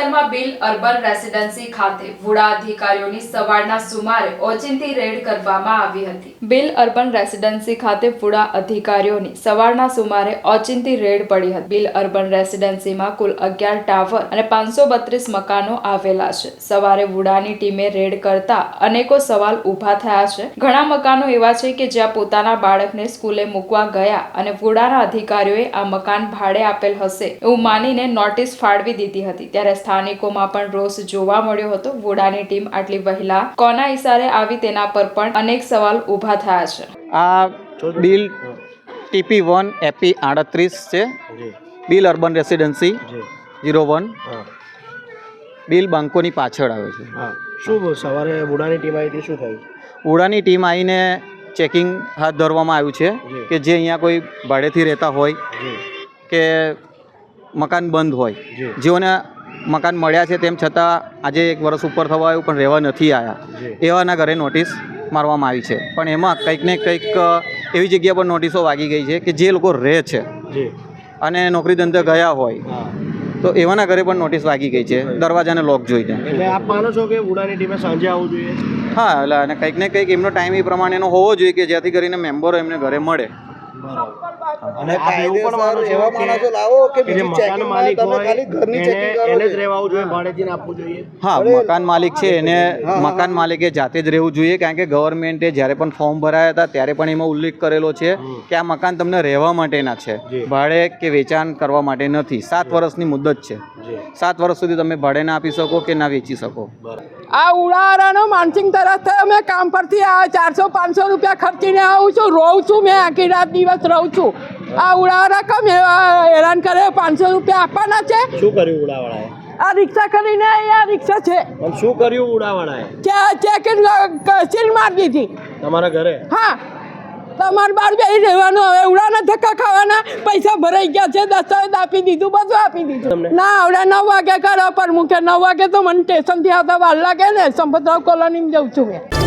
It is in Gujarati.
સુરતમાં બિલ અર્બન રેસિડેન્સી ખાતે વુડા અધિકારીઓની સવારના સુમારે ઓચિંતી રેડ કરવામાં આવી હતી. બિલ અર્બન રેસિડેન્સી ખાતે વુડા અધિકારીઓની સવારના સુમારે ઓચિંતી રેડ પડી હતી. બિલ અર્બન રેસિડેન્સીમાં કુલ અગિયાર ટાવર અને પાંચસો બત્રીસ મકાનો આવેલા છે. સવારે વુડાની ટીમે રેડ કરતા અનેકો સવાલ ઊભા થયા છે. ઘણા મકાનો એવા છે કે જ્યાં પોતાના બાળકને સ્કૂલે મૂકવા ગયા અને વુડાના અધિકારીઓએ આ મકાન ભાડે આપેલ હશે એવું માનીને નોટિસ ફાળવી દીધી હતી. ત્યારે સ્થાનિકોમાં પણ રોષ જોવા મળ્યો હતો. વુડાની ટીમ આટલી વહેલા કોના ઇશારે આવી તેના પર પણ અનેક સવાલ ઊભા થયા છે. આ બિલ ટીપી વન એપી આડત્રીસ છે. Bill urban residency zero zero one bill બંકોની પાછળ આવે છે. શું સવારે ઉડાની ટીમ આવી હતી શું થયું? ઉડાની ટીમ આવીને ચેકિંગ હાથ ધરવામાં આવ્યું છે કે જે અહીંયા કોઈ ભાડેથી રહેતા હોય કે મકાન બંધ હોય. જેઓને મકાન મળ્યા છે તેમ છતાં આજે એક વર્ષ ઉપર થવા આવ્યું પણ રહેવા નથી આવ્યા એવાના ઘરે નોટિસ મારવામાં આવી છે. પણ એમાં કંઈક ને કંઈક એવી જગ્યા પર નોટિસો વાગી ગઈ છે કે જે લોકો રહે છે. અને નોકરી ધંધે ગયા હોય. તો એવાના ઘરે પણ નોટિસ વાગી ગઈ છે. દરવાજાને લોક જોઈને. એટલે આપ માનો છો કે ઉડાની ટીમે સાંજે આવવું જોઈએ? હા એટલે અને કંઈક ને કંઈક એમનો ટાઈમ એ પ્રમાણેનો હોવો જોઈએ કે જેથી કરીને મેમ્બરો એમને ઘરે મળે. અને એવું પણ એવા માણસો લાવો કે જે મકાન માલિક હોય એને એને જ રહેવા જોઈએ ભાડેથી આપવું જોઈએ. હા મકાન માલિક છે એને મકાન માલિકે જાતે જ રહેવું જોઈએ કારણ કે ગવર્મેન્ટે જ્યારે પણ ફોર્મ ભરાયા હતા ત્યારે પણ એમાં ઉલ્લેખ કરેલો છે કે આ મકાન તમને રહેવા માટેના છે ભાડે કે વેચાણ કરવા માટે નથી. સાત વર્ષની મુદત છે. સાત વર્ષ સુધી તમે ભાડે ના આપી શકો કે ના વેચી શકો. બરાબર. આ ઉડારાનો માનસિંગ તરફથી અમે કામ પરથી આ ચારસો પાંચસો રૂપિયા ખર્ચીને આવું છું. રહું છું મેં આખી રાત દિવસ રહું છું. આ ઉડારા કમ એવા હેરાન કરે પાંચસો રૂપિયા આપવાના છે. શું કર્યું ઉડાવાળાએ? આ રિક્ષા કરીને આ રિક્ષા છે. શું કર્યું ઉડાવાળાએ? ચે- ચેકિંગ સીલ મારી દીધી. તમારા ઘરે? હા. તમારે બાર બે રહેવાનું હવે ઉડાના ધક્કા ખાવાના પૈસા ભરાઈ ગયા છે દસ્તાવેજ આપી દીધું બધું આપી દીધું. ના આવડે નવ વાગે કરો પર મૂકે નવ વાગે તો મને સ્ટેશનથી આવતા વાર લાગે ને સંપતરાવ કોલોની જઉં છું મેં.